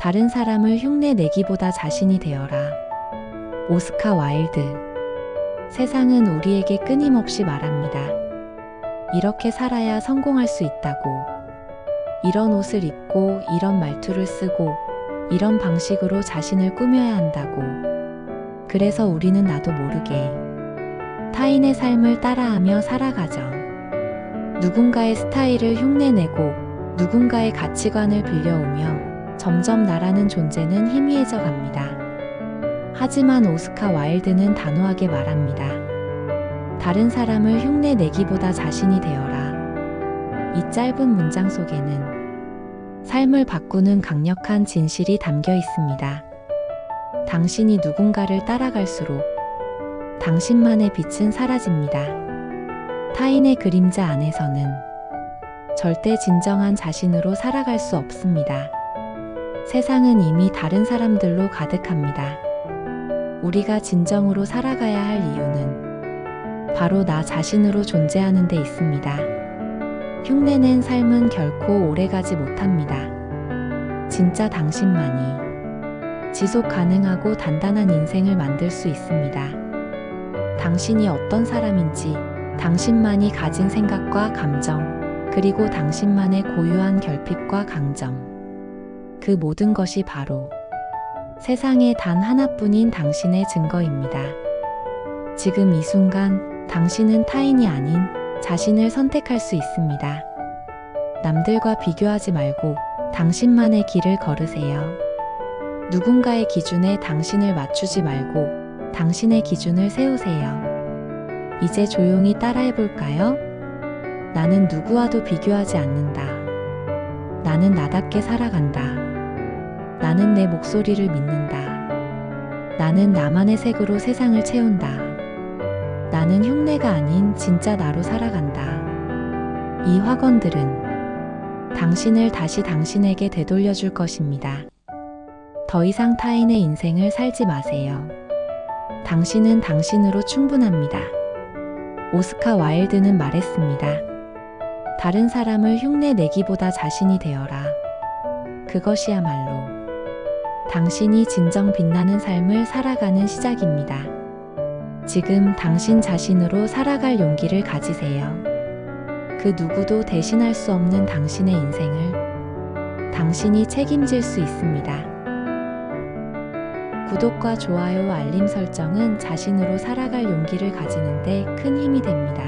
다른 사람을 흉내 내기보다 자신이 되어라. 오스카 와일드. 세상은 우리에게 끊임없이 말합니다. 이렇게 살아야 성공할 수 있다고. 이런 옷을 입고, 이런 말투를 쓰고, 이런 방식으로 자신을 꾸며야 한다고. 그래서 우리는 나도 모르게 타인의 삶을 따라하며 살아가죠. 누군가의 스타일을 흉내내고 누군가의 가치관을 빌려오며 점점 나라는 존재는 희미해져 갑니다. 하지만 오스카 와일드는 단호하게 말합니다. 다른 사람을 흉내 내기보다 자신이 되어라. 이 짧은 문장 속에는 삶을 바꾸는 강력한 진실이 담겨 있습니다. 당신이 누군가를 따라갈수록 당신만의 빛은 사라집니다. 타인의 그림자 안에서는 절대 진정한 자신으로 살아갈 수 없습니다. 세상은 이미 다른 사람들로 가득합니다. 우리가 진정으로 살아가야 할 이유는 바로 나 자신으로 존재하는 데 있습니다. 흉내낸 삶은 결코 오래가지 못합니다. 진짜 당신만이 지속 가능하고 단단한 인생을 만들 수 있습니다. 당신이 어떤 사람인지, 당신만이 가진 생각과 감정, 그리고 당신만의 고유한 결핍과 강점. 그 모든 것이 바로 세상에 단 하나뿐인 당신의 증거입니다. 지금 이 순간 당신은 타인이 아닌 자신을 선택할 수 있습니다. 남들과 비교하지 말고 당신만의 길을 걸으세요. 누군가의 기준에 당신을 맞추지 말고 당신의 기준을 세우세요. 이제 조용히 따라해 볼까요? 나는 누구와도 비교하지 않는다. 나는 나답게 살아간다. 나는 내 목소리를 믿는다. 나는 나만의 색으로 세상을 채운다. 나는 흉내가 아닌 진짜 나로 살아간다. 이 확언들은 당신을 다시 당신에게 되돌려 줄 것입니다. 더 이상 타인의 인생을 살지 마세요. 당신은 당신으로 충분합니다. 오스카 와일드는 말했습니다. 다른 사람을 흉내 내기보다 자신이 되어라. 그것이야말로 당신이 진정 빛나는 삶을 살아가는 시작입니다. 지금 당신 자신으로 살아갈 용기를 가지세요. 그 누구도 대신할 수 없는 당신의 인생을 당신이 책임질 수 있습니다. 구독과 좋아요, 알림 설정은 자신으로 살아갈 용기를 가지는데 큰 힘이 됩니다.